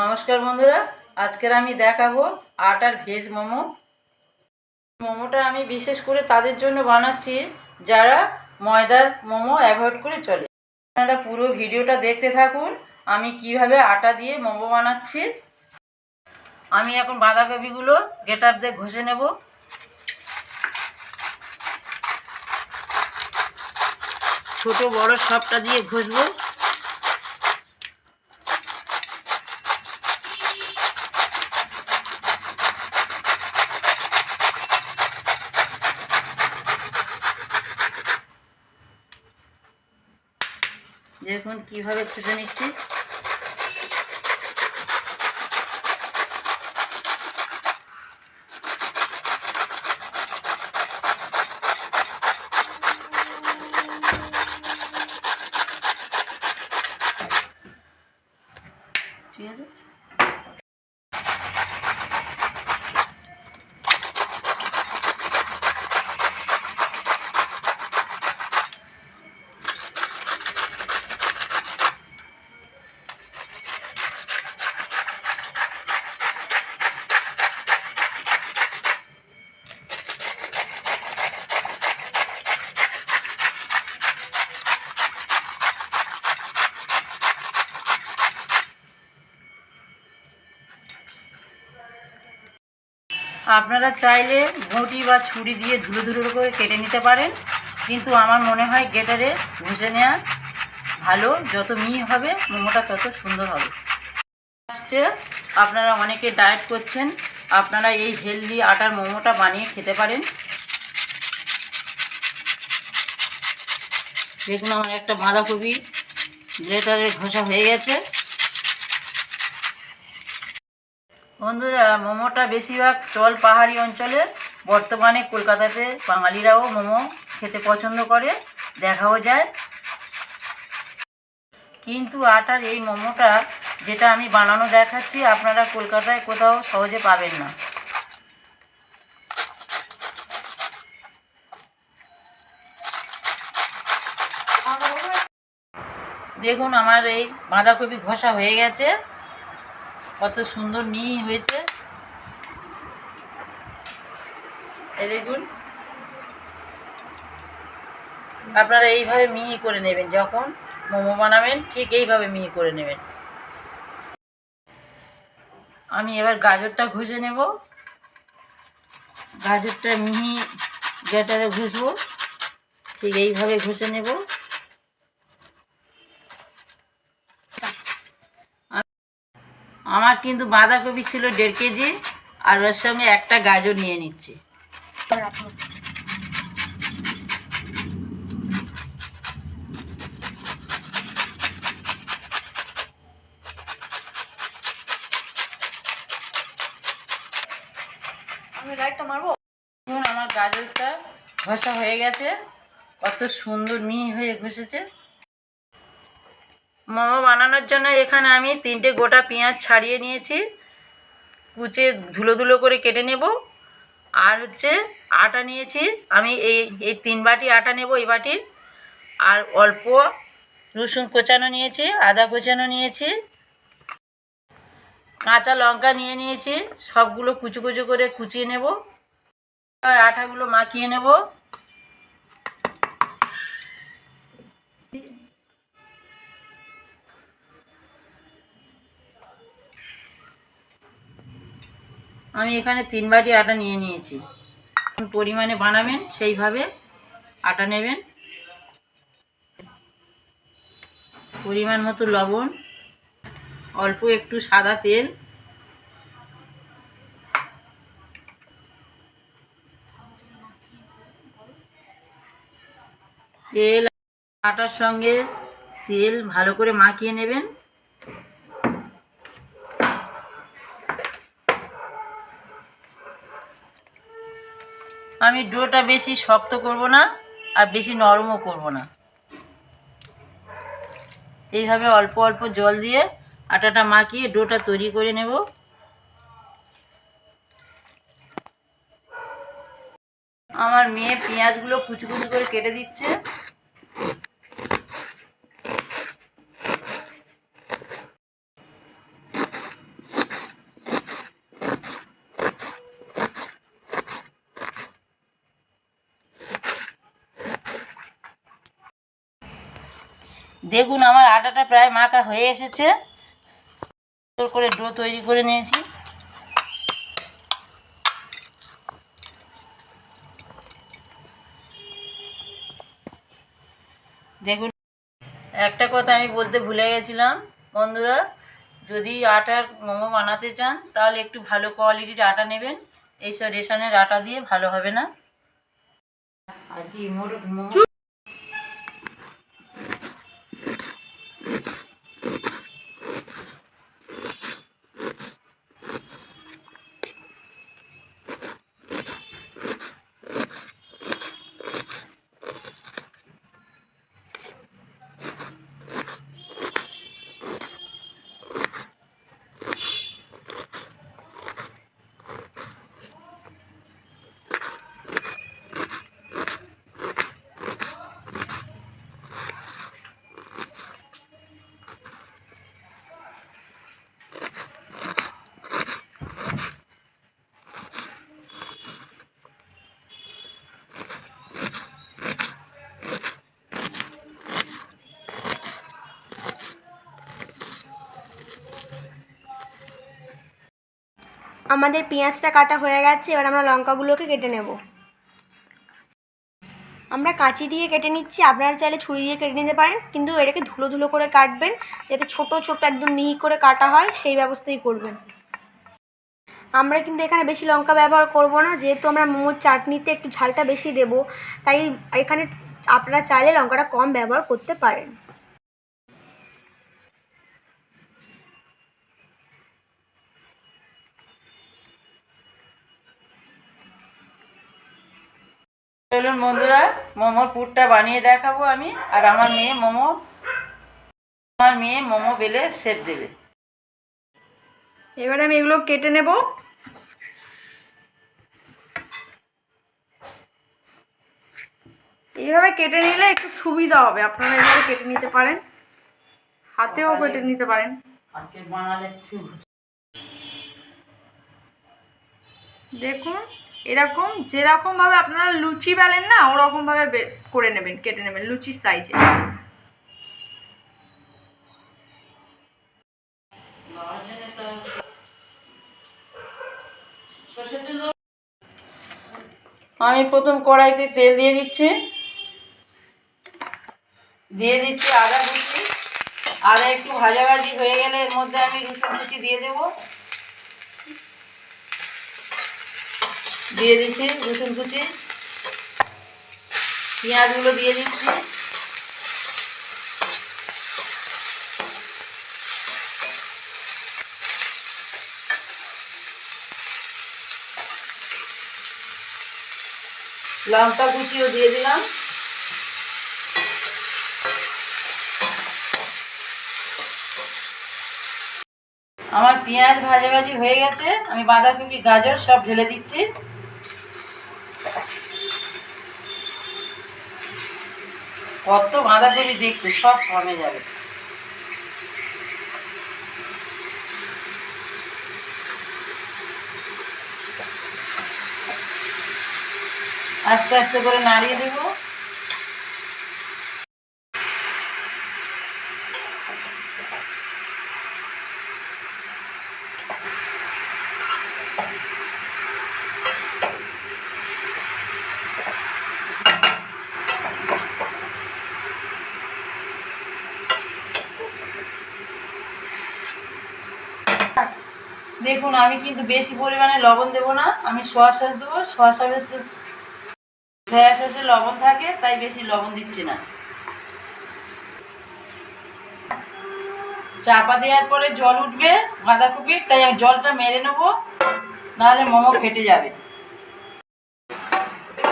নমস্কার বন্ধুরা, আজকের আমি দেখাবো আটার ভেজ মোমো। মোমোটা আমি বিশেষ করে তাদের জন্য বানাচ্ছি, যারা ময়দার মোমো অ্যাভয়েড করে চলে। আপনারা পুরো ভিডিওটা দেখতে থাকুন, আমি কীভাবে আটা দিয়ে মোমো বানাচ্ছি। আমি এখন বাঁধাকপিগুলো গেটার দিয়ে ঘষে নেব। ছোট বড় সবটা দিয়ে ঘষবো। দেখুন কীভাবে খুঁজে নিচ্ছি। আপনারা চাইলে ঘুঁটি বা ছুরি দিয়ে ধুলো ধুলো করে কেটে নিতে পারেন। কিন্তু আমার মনে হয় গেটারে ঘষে নেওয়া ভালো। যত মিহি হবে, মোমোটা তত সুন্দর হবে। আসছে, আপনারা অনেকে ডায়েট করছেন, আপনারা এই হেলদি আটার মোমোটা বানিয়ে খেতে পারেন। দেখুন, আমার একটা বাঁধাকপি গ্রেটারে ঘষা হয়ে গেছে। বন্ধুরা, মোমোটা বেশিরভাগ চল পাহাড়ি অঞ্চলে, বর্তমানে কলকাতাতে বাঙালিরাও মোমো খেতে পছন্দ করে, দেখাও যায়। কিন্তু আটার এই মোমোটা যেটা আমি বানানো দেখাচ্ছি, আপনারা কলকাতায় কোথাও সহজে পাবেন না। দেখুন, আমার এই বাঁধাকপি ঘষা হয়ে গেছে। কত সুন্দর মিহি হয়েছে। দেখুন। আপনারা এইভাবে মিহি করে নেবেন, যখন মোমো বানাবেন, ঠিক এইভাবে মিহি করে নেবেন। আমি এবার গাজরটা ঘষে নেব। গাজরটা মিহি গ্যাটারে ঘষবো। ঠিক এইভাবে ঘষে নেব। আমার কিন্তু বাঁধাকপি ছিল দেড় কেজি আর ওর সঙ্গে একটা গাজর নিয়ে নিচ্ছি। আমি লাইটটা মারবো? আমার গাজরটা ঘষা হয়ে গেছে। কত সুন্দর মিহি হয়ে ঘষেছে। মোমো বানানোর জন্য এখানে আমি তিনটে গোটা পেঁয়াজ ছাড়িয়ে নিয়েছি। কুচে ধুলো ধুলো করে কেটে নেব। আর হচ্ছে আটা নিয়েছি। আমি এই এই তিন বাটি আটা নেব এই বাটির আর অল্প রসুন কোচানো নিয়েছি, আদা কোচানো নিয়েছি। কাঁচা লঙ্কা নিয়ে নিয়েছি। সবগুলো কুচু কুচু করে কুচিয়ে নেব। আর আটাগুলো মাখিয়ে নেব। আমি এখানে তিন বাটি আটা নিয়ে নিয়েছি। পরিমাণে বানাবেন সেইভাবে আটা নেবেন। পরিমাণ মতো লবণ, অল্প একটু সাদা তেল। তেল, আটার সঙ্গে তেল ভালো করে মাখিয়ে নেবেন। আমি ডোটা বেশি শক্ত করব না আর বেশি নরমও করব না। এইভাবে অল্প অল্প জল দিয়ে আটাটা মাখিয়ে ডোটা তৈরি করে নেব। আমার মেয়ে পেঁয়াজগুলো কুচি কুচি করে কেটে দিচ্ছে। দেখুন আমার আটাটা প্রায় মাখা হয়ে এসেছে। সুন্দর করে ডো তৈরি করে নিয়েছি। দেখুন, একটা কথা আমি বলতে ভুলে গেছিলাম। বন্ধুরা, যদি আটার মোমো বানাতে চান, তাহলে একটু ভালো কোয়ালিটির আটা নেবেন। এইসব রেশনের আটা দিয়ে ভালো হবে না। আর কি মোমো। আমাদের পেঁয়াজটা কাটা হয়ে গেছে, এবার আমরা লঙ্কাগুলোকে কেটে নেব। আমরা কাঁচি দিয়ে কেটে নিচ্ছি, আপনারা চাইলে ছুরি দিয়ে কেটে নিতে পারেন, কিন্তু এটাকে ধুলো ধুলো করে কাটবেন, যাতে ছোট ছোট একদম মিহি করে কাটা হয়, সেই ব্যবস্থাই করবেন। আমরা কিন্তু এখানে বেশি লঙ্কা ব্যবহার করব না, যেহেতু আমরা মোমোর চাটনিতে একটু ঝালটা বেশি দেব, তাই এখানে আপনারা চাইলে লঙ্কাটা কম ব্যবহার করতে পারেন। চলুন বন্ধুরা মোমোর পুরটা বানিয়ে দেখাবো আমি আর আমার মেয়ে মোমো আমার মেয়ে মোমো বেলে শেপ দেবে। এবারে আমি এগুলো কেটে নেব। এইভাবে কেটে নিলে একটু সুবিধা হবে আপনারা এইভাবে কেটে নিতে পারেন। হাতেও কেটে নিতে পারেন। দেখুন এরকম যেরকম ভাবে আপনারা লুচি বেলেন না, ওরকম ভাবে বে- করে নেবেন, কেটে নেবেন লুচির সাইজে আমি প্রথম কড়াইতে তেল দিয়ে দিচ্ছি। দিয়ে দিচ্ছি আদা কুচি। আদা একটু ভাজাভাজি হয়ে গেলে এর মধ্যে আমি রসুন কুচি দিয়ে দেব। দিয়ে দিচ্ছি রসুন কুচি। পেঁয়াজগুলো দিয়ে দিচ্ছি। লঙ্কা কুচিও দিয়ে দিলাম। আমার পেঁয়াজ ভাজা ভাজি হয়ে গেছে। আমি বাঁধাকপি, গাজর সব ঢেলে দিচ্ছি। কত বাঁধাকপি দেখতে সব কমে যাবে। আস্তে আস্তে করে নাড়িয়ে দেবো। দেখুন, আমি কিন্তু বেশি পরিমাণে লবণ দেবো না, আমি সোয়া সস দেবো, সোয়া সসের সয়া সসে লবণ থাকে, তাই বেশি লবণ দিচ্ছি না। চাপা দেওয়ার পরে জল উঠবে বাঁধাকপির তাই আমি জলটা মেরে নেব, নাহলে মোমো ফেটে যাবে।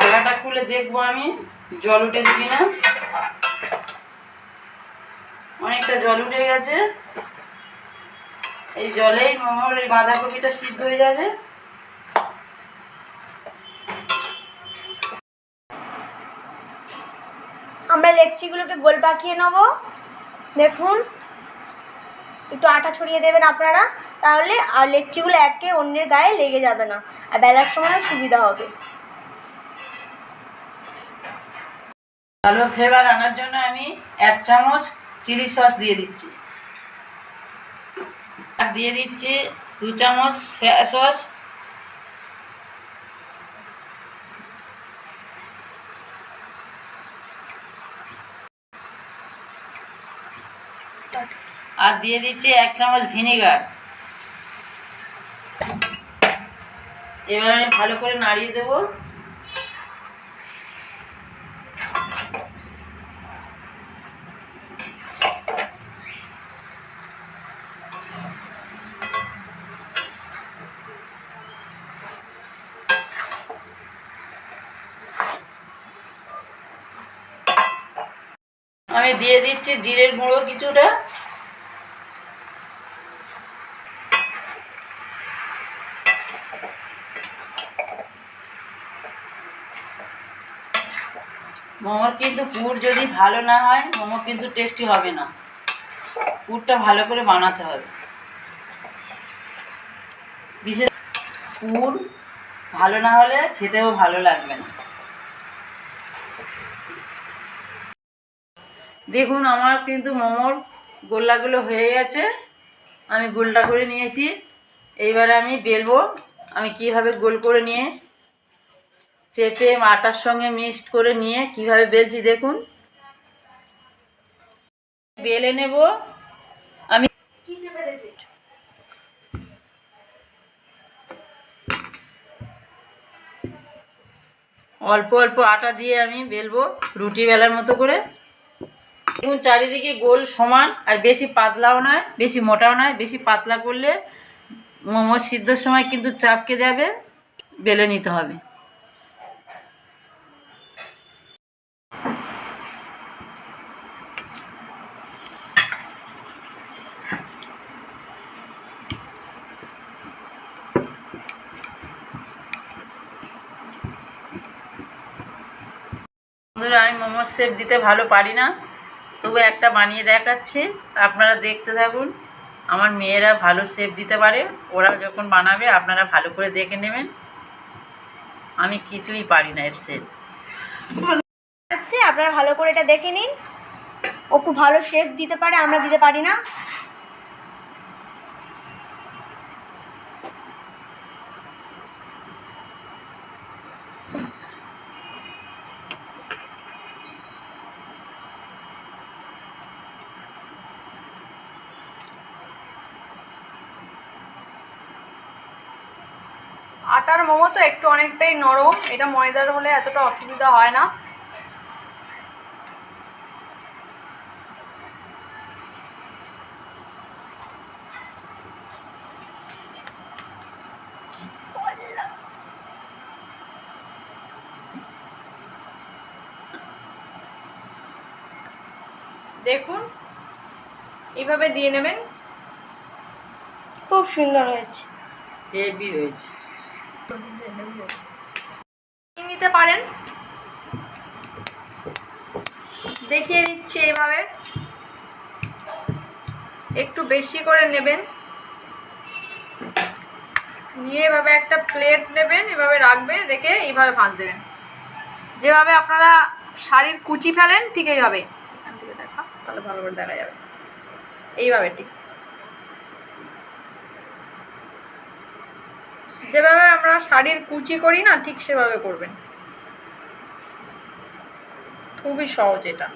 ঢাকাটা খুলে দেখব আমি, জল উঠেছে না অনেকটা জল উঠে গেছে। এই জলেই মোমোর এই বাঁধাকপিটা সিদ্ধ হয়ে যাবে। আমরা লেকচিগুলোকে গোল পাকিয়ে নেব। দেখুন একটু আটা ছড়িয়ে দেবেন আপনারা তাহলে আর লেকচিগুলো একে অন্যের গায়ে লেগে যাবে না আর বেলার সময় সুবিধা হবে। ভালো ফ্লেভার আনার জন্য আমি এক চামচ চিলি সস দিয়ে দিচ্ছি। আর দিয়ে দিচ্ছি দু চামচ সয়া সস আর দিয়ে দিচ্ছি এক চামচ ভিনেগার এবার আমি ভালো করে নাড়িয়ে দেবো। দিয়ে দিচ্ছি জিরের গুঁড়ো কিছুটা। মোমোর কিন্তু পুর যদি ভালো না হয়, মোমো কিন্তু টেস্টি হবে না। পুরটা ভালো করে বানাতে হবে। বিশেষ পুর ভালো না হলে খেতেও ভালো লাগবে না। দেখুন আমার কিন্তু মোমোর গোল্লাগুলো হয়ে গেছে। আমি গোলটা করে নিয়েছি। এইবারে আমি বেলবো। আমি কীভাবে গোল করে নিয়ে চেপে আটার সঙ্গে মিক্সড করে নিয়ে কীভাবে বেলছি দেখুন। বেলে নেব। আমি অল্প অল্প আটা দিয়ে আমি বেলবো রুটি বেলার মতো করে। দেখুন চারিদিকে গোল সমান, আর বেশি পাতলাও নয়, বেশি মোটাও নয়, বেশি পাতলা করলে মোমো সিদ্ধর সময় কিন্তু চাপকে যাবে, বেলে নিতে হবে। আমি মোমোর শেপ দিতে ভালো পারি না। তবু একটা বানিয়ে দেখাচ্ছি, আপনারা দেখতে থাকুন। আমার মেয়েরা ভালো শেপ দিতে পারে ওরা যখন বানাবে, আপনারা ভালো করে দেখে নেবেন। আমি কিছুই পারি না এর শেপ আছে আপনারা ভালো করে এটা দেখে নিন। ও খুব ভালো শেফ দিতে পারে, আমরা দিতে পারি না। আটার মোমো তো একটু অনেকটাই নরম এটা ময়দার হলে এতটা অসুবিধা হয় না। দেখুন এইভাবে দিয়ে নেবেন। খুব সুন্দর হয়েছে। হেভি হয়েছে নিতে পারেন। দেখিয়ে দিচ্ছি এইভাবে। একটু বেশি করে নেবেন। নিয়ে এভাবে একটা প্লেট নেবেন, এভাবে রাখবেন, রেখে এইভাবে ভাঁজ দেবেন। যেভাবে আপনারা শাড়ির কুচি ফেলেন, ঠিক এইভাবে। এখান থেকে দেখা, তাহলে ভালো করে দেখা যাবে। এইভাবে ঠিক। যেভাবে আমরা শাড়ির কুচি করি না, ঠিক সেভাবে করবেন। খুবই সহজ এটা।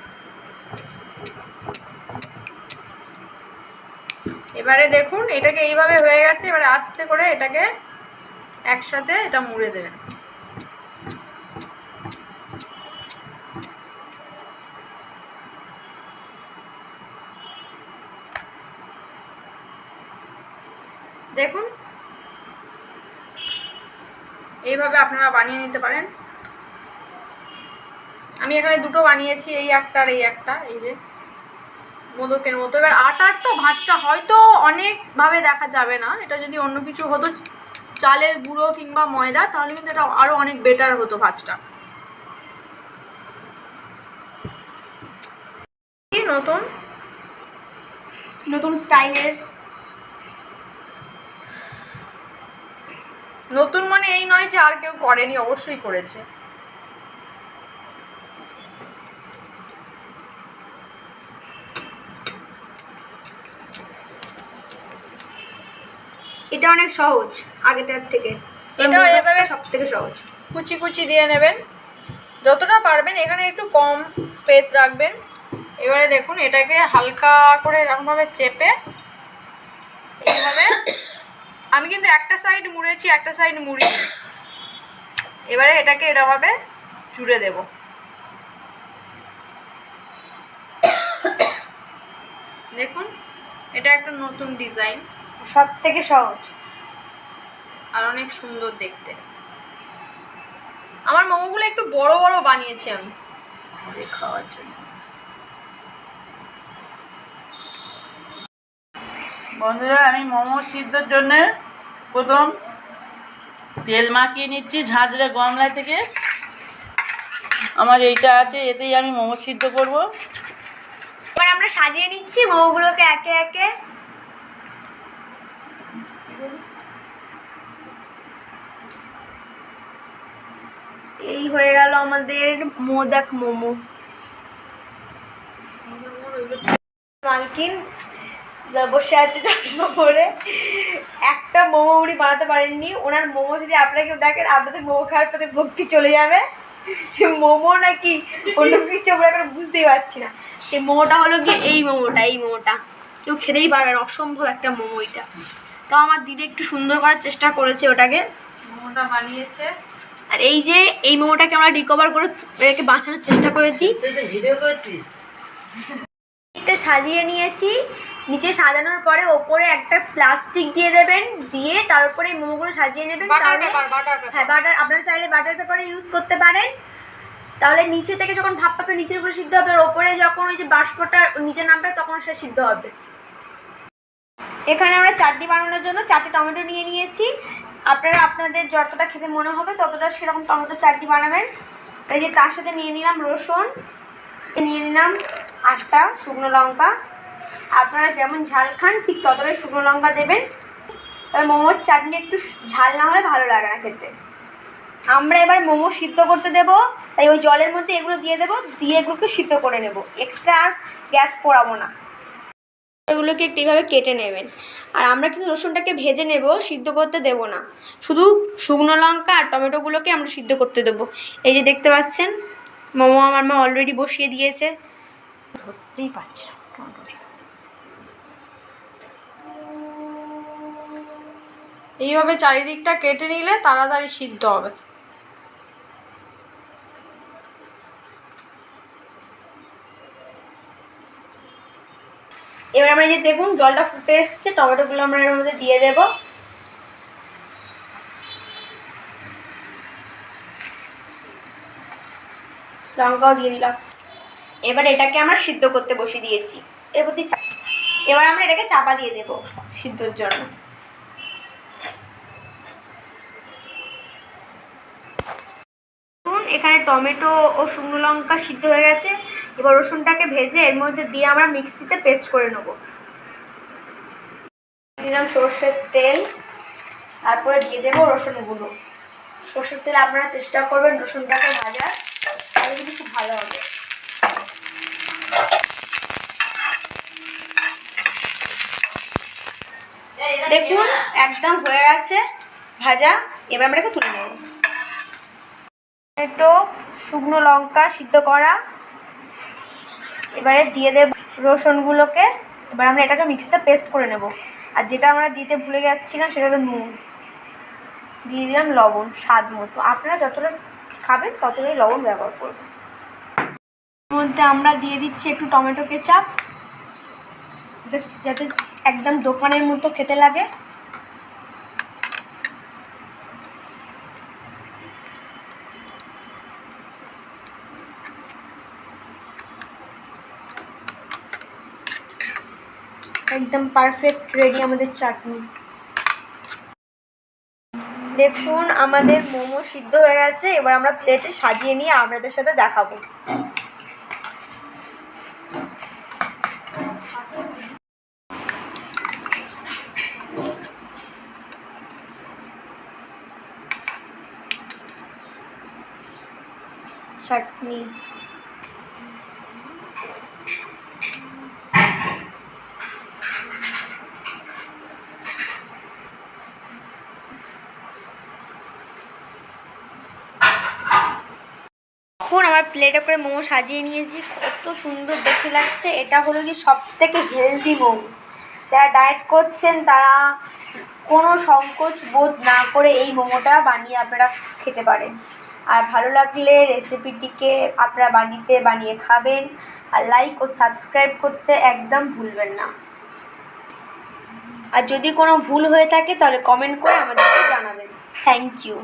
এবারে দেখুন, এটাকে এইভাবে হয়ে গেছে, এবারে আস্তে করে এটাকে একসাথে এটা মুড়ে দেবেন। দেখুন, এইভাবে আপনারা বানিয়ে নিতে পারেন। আমি এখানে দুটো বানিয়েছি এই একটা আর এই একটা এই যে মোদকের মতো। এবার আটার তো ভাঁজটা হয়তো অনেকভাবে দেখা যাবে না এটা যদি অন্য কিছু হতো চালের গুঁড়ো কিংবা ময়দা তাহলে কিন্তু এটা আরও অনেক বেটার হতো ভাঁজটা। নতুন? নতুন স্টাইলের নতুন মানে এই নয় যে আর কেউ করেনি অবশ্যই করেছে। এটা অনেক সহজ আগেটার থেকে। এটাও এভাবে সব থেকে সহজ। কুচি কুচি দিয়ে নেবেন। যতটা পারবেন এখানে একটু কম স্পেস রাখবেন। এবারে দেখুন এটাকে হালকা করে এরকমভাবে চেপে এইভাবে আমি কিন্তু একটা সাইড মুড়েছি একটা সাইড মুড়ি এবারে এটাকে এরকমভাবে জুড়ে দেব। দেখুন এটা একটা নতুন ডিজাইন সব থেকে সহজ। আর অনেক সুন্দর দেখতে। আমার মোমোগুলো একটু বড় বড় বানিয়েছি আমি। খাওয়ার জন্য। বন্ধুরা আমি মোমো সিদ্ধর জন্য প্রথম তেল মাখিয়ে নিচ্ছি ঝাঁঝরে গমলা থেকে। আমার এইটা আছে এতেই আমি মোমো সিদ্ধ করব। এবার আমরা সাজিয়ে নিচ্ছি মোমোগুলোকে একে একে। এই হয়ে গেল আমাদের মোদাক মোমো। মালকিন বসে আছে চশমা পরে। একটা মোমো উনি বানাতে পারেননি। ওনার মোমো যদি আপনারা কেউ দেখেন, আপনাদের মোমো খাওয়ার পথে ভক্তি চলে যাবে। সে মোমো নাকি অন্য কিছু আমরা এখন বুঝতেই পারছি না। সে মোমোটা হলো গিয়ে এই মোমোটা এই মোমোটা। কেউ খেতেই পারবে না, অসম্ভব একটা মোমো এটা। তো আমার দিদি একটু সুন্দর করার চেষ্টা করেছে ওটাকে। মোমোটা বানিয়েছে। আর এই যে এই মোমোটাকে আমরা রিকভার করে এটাকে বাঁচানোর চেষ্টা করেছি। এটা সাজিয়ে নিয়েছি। নিচে সাজানোর পরে ওপরে একটা প্লাস্টিক দিয়ে দেবেন। দিয়ে তার উপরে মোমোগুলো সাজিয়ে নেবেন। হ্যাঁ বাটার আপনারা চাইলে বাটার পেপারে ইউজ করতে পারেন। তাহলে নিচে থেকে যখন ভাপ পাবে নিচের উপরে সিদ্ধ হবে আর ওপরে যখন ওই যে বাষ্পটা নিচে নামবে তখন সে সিদ্ধ হবে। এখানে আমরা চাটনি বানানোর জন্য চারটে টমেটো নিয়ে নিয়েছি। আপনারা আপনাদের যতটা খেতে মনে হবে, ততটা সেরকম টমেটো চাটনি বানাবেন। এই যে তার সাথে নিয়ে নিলাম রসুন, নিয়ে নিলাম আটটা শুকনো লঙ্কা। আপনারা যেমন ঝাল খান, ঠিক ততটাই শুকনো লঙ্কা দেবেন। তবে মোমোর চাটনি একটু ঝাল না হলে ভালো লাগে না খেতে। আমরা এবার মোমো সিদ্ধ করতে দেব, তাই ওই জলের মধ্যে এগুলো দিয়ে দেবো, দিয়ে এগুলোকে সিদ্ধ করে নেব। এক্সট্রা আর গ্যাস পোড়াবো না। এগুলোকে একটু এইভাবে কেটে নেবেন। আর আমরা কিন্তু রসুনটাকে ভেজে নেব, সিদ্ধ করতে দেব না। শুধু শুকনো লঙ্কা আর টমেটোগুলোকে আমরা সিদ্ধ করতে দেবো। এই যে দেখতে পাচ্ছেন, মোমো আমার মা অলরেডি বসিয়ে দিয়েছে। ধরতেই পারছি। এইভাবে চারিদিকটা কেটে নিলে তাড়াতাড়ি সিদ্ধ হবে। এবার আমরা যে দেখুন, জলটা ফুটে এসছে, টমেটোগুলো আমরা এর মধ্যে দিয়ে দেব। লঙ্কাও দিয়ে দিলাম। এবার এটাকে আমরা সিদ্ধ করতে বসিয়ে দিয়েছি। এর প্রতি এবার আমরা এটাকে চাপা দিয়ে দেব সিদ্ধর জন্য। এখানে টমেটো ও শুকনো লঙ্কা সিদ্ধ হয়ে গেছে। এবার রসুনটাকে ভেজে এর মধ্যে দিয়ে আমরা মিক্সিতে পেস্ট করে নেব। দিলাম সর্ষের তেল, তারপরে দিয়ে দেবো রসুনগুলো সর্ষের তেল আপনারা চেষ্টা করবেন রসুনটাকে ভাজার তাহলে কিন্তু খুব ভালো হবে। দেখুন, একদম হয়ে গেছে ভাজা। এবার আমরা তুলে নেব। টমেটো, শুকনো লঙ্কা সিদ্ধ করা। এবারে দিয়ে দেব রসুনগুলোকে। এবার আমরা এটাকে মিক্সিতে পেস্ট করে নেব। আর যেটা আমরা দিতে ভুলে যাচ্ছিলাম সেটা হলো নুন। দিয়ে দিলাম লবণ, স্বাদ মতো। আপনারা যতটা খাবেন, ততটাই লবণ ব্যবহার করবেন। মধ্যে আমরা দিয়ে দিচ্ছি একটু টমেটো কেচাপ। যাতে একদম দোকানের মতো খেতে লাগে। একদম পারফেক্ট রেডি আমাদের চাটনি। দেখুন, আমাদের মোমো সিদ্ধ হয়ে গেছে, এবার আমরা প্লেটে সাজিয়ে নিয়ে আপনাদের সাথে দেখাবো চাটনি প্লেটে করে মোমো সাজিয়ে নিয়েছি। কত সুন্দর দেখতে লাগছে। এটা হলো কি সব থেকে হেলদি মোমো। যারা ডায়েট করছেন, তারা কোনো সংকোচ বোধ না করে এই মোমোটা বানিয়ে আপনারা খেতে পারেন। আর ভালো লাগলে রেসিপিটিকে আপনারা বানিয়ে বানিয়ে খাবেন। আর লাইক ও সাবস্ক্রাইব করতে একদম ভুলবেন না। আর যদি কোনো ভুল হয়ে থাকে, তাহলে কমেন্ট করে আমাদেরকে জানাবেন। Thank you